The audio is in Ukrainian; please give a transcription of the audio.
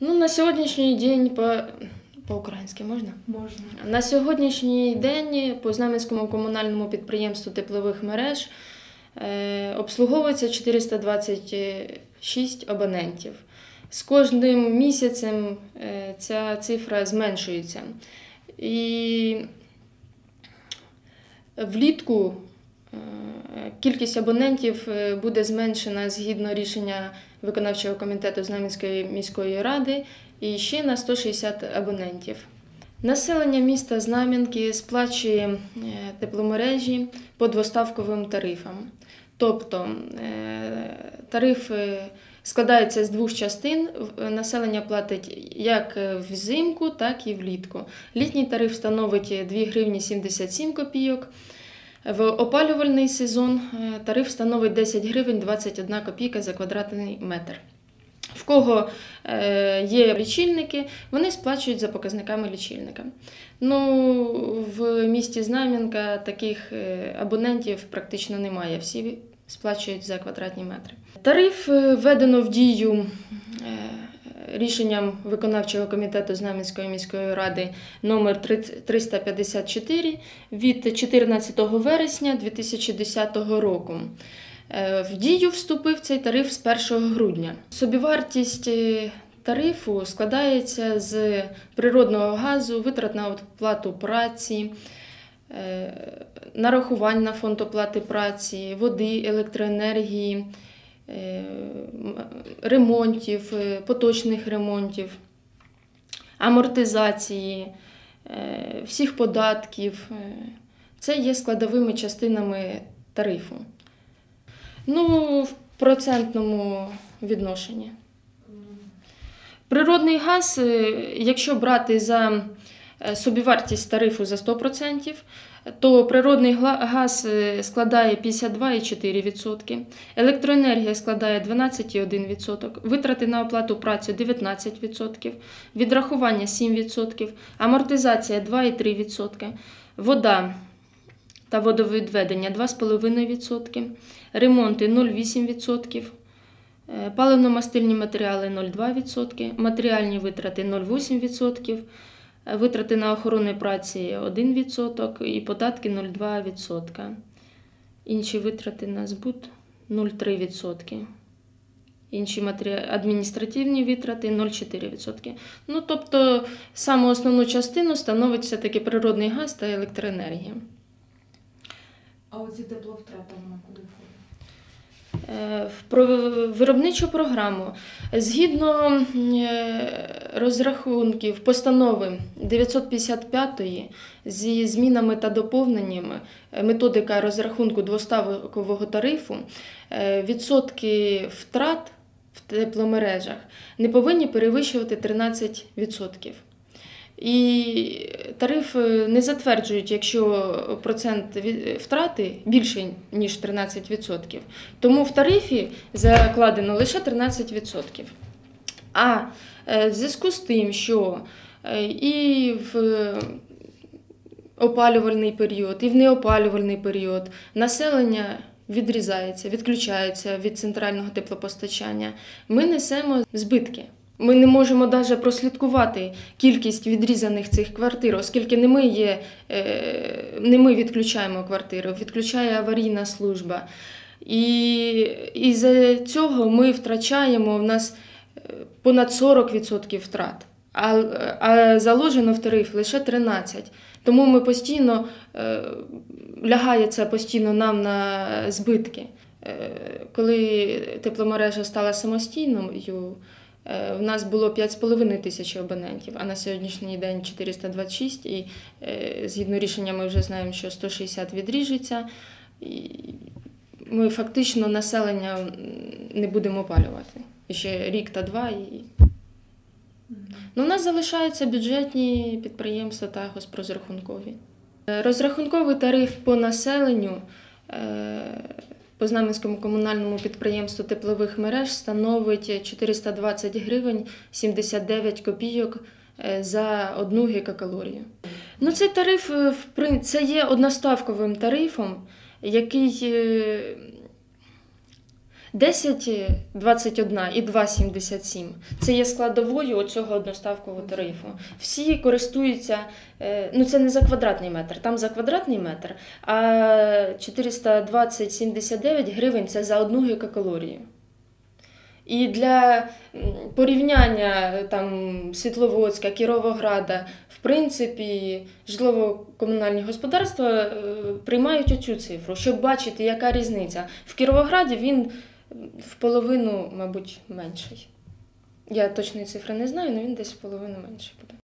Ну, на сьогоднішній день по, по-українськи можна? Можна. На сьогоднішній день по Знам'янському комунальному підприємству теплових мереж е, обслуговується 426 абонентів. З кожним місяцем е, ця цифра зменшується. І влітку кількість абонентів е, буде зменшена згідно рішення виконавчого комітету Знам'янської міської ради і ще на 160 абонентів. Населення міста Знам'янки сплачує е, тепломережі по двоставковим тарифам. Тобто е, тариф е, складається з двох частин. Населення платить як взимку, так і влітку. Літній тариф становить 2 гривні 77 копійок. В опалювальний сезон е, тариф становить 10 гривень 21 копійка за квадратний метр. В кого е, є лічильники, вони сплачують за показниками лічильника. Ну, в місті Знам'янка таких е, абонентів практично немає. Всі сплачують за квадратні метри. Тариф введено в дію рішенням виконавчого комітету Знам'янської міської ради номер 354 від 14 вересня 2010 року. Е, В дію вступив цей тариф з 1 грудня. Собівартість е, тарифу складається з природного газу, витрат на оплату праці, е, нарахувань на фонд оплати праці, води, електроенергії, ремонтів, е, поточних ремонтів, амортизації, е, всіх податків. Е, Це є складовими частинами тарифу. Ну, в процентному відношенні. Природний газ, е, якщо брати за е, собівартість тарифу за 100%, то природний газ е, складає 52,4%, електроенергія складає 12,1%, витрати на оплату праці 19%, відрахування 7%, амортизація 2,3%, вода та водовідведення 2,5%, ремонти 0,8%, е, паливно-мастильні матеріали 0,2%, матеріальні витрати 0,8%, е, витрати на охорону праці 1% і податки 0,2%. Інші витрати на збут 0,3%. Інші адміністративні витрати 0,4%. Ну, тобто, саму основну частину становить все-таки природний газ та електроенергія. А оці тепловтрати куди входить? Е, В виробничу програму згідно е, розрахунків постанови 955 зі змінами та доповненнями е, методика розрахунку двоставкового тарифу, відсотки втрат в тепломережах не повинні перевищувати 13%. І тариф е, не затверджують, якщо процент втрати більший, ніж 13%. Тому в тарифі закладено лише 13%. А е, в зв'язку з тим, що е, і в опалювальний період, і в неопалювальний період населення відрізається, відключається від центрального теплопостачання, ми несемо збитки. Ми не можемо навіть прослідкувати кількість відрізаних цих квартир, оскільки не ми, є, е, не ми відключаємо квартиру, відключає аварійна служба. І із цього ми втрачаємо в нас е, понад 40% втрат, а, а заложено в тариф лише 13%. Тому ми постійно е, лягає це постійно нам на збитки. Коли тепломережа стала самостійною, в нас було 5,5 тисяч абонентів, а на сьогоднішній день 426. І е, згідно рішення, ми вже знаємо, що 160 відріжеться. І ми фактично населення не будемо опалювати. І ще рік та два. І... Ну, у нас залишаються бюджетні підприємства та госпрозрахункові. Е, Розрахунковий тариф по населенню е, по Знаменському комунальному підприємству теплових мереж становить 420 гривень 79 копійок е, за одну гікакалорію. Ну, цей тариф е, це є одноставковим тарифом, який е, 10,21 і 2,77 це є складовою цього одноставкового тарифу. Всі користуються, е, ну це не за квадратний метр, там за квадратний метр, а 420,79 гривень це за одну гігакалорію. І для порівняння е, там Світловодська, Кіровограда, в принципі, житлово-комунальні господарства е, приймають оцю цифру, щоб бачити, яка різниця. В Кіровограді він в половину, мабуть, менший. Я точної цифри не знаю, але він десь в половину менший буде.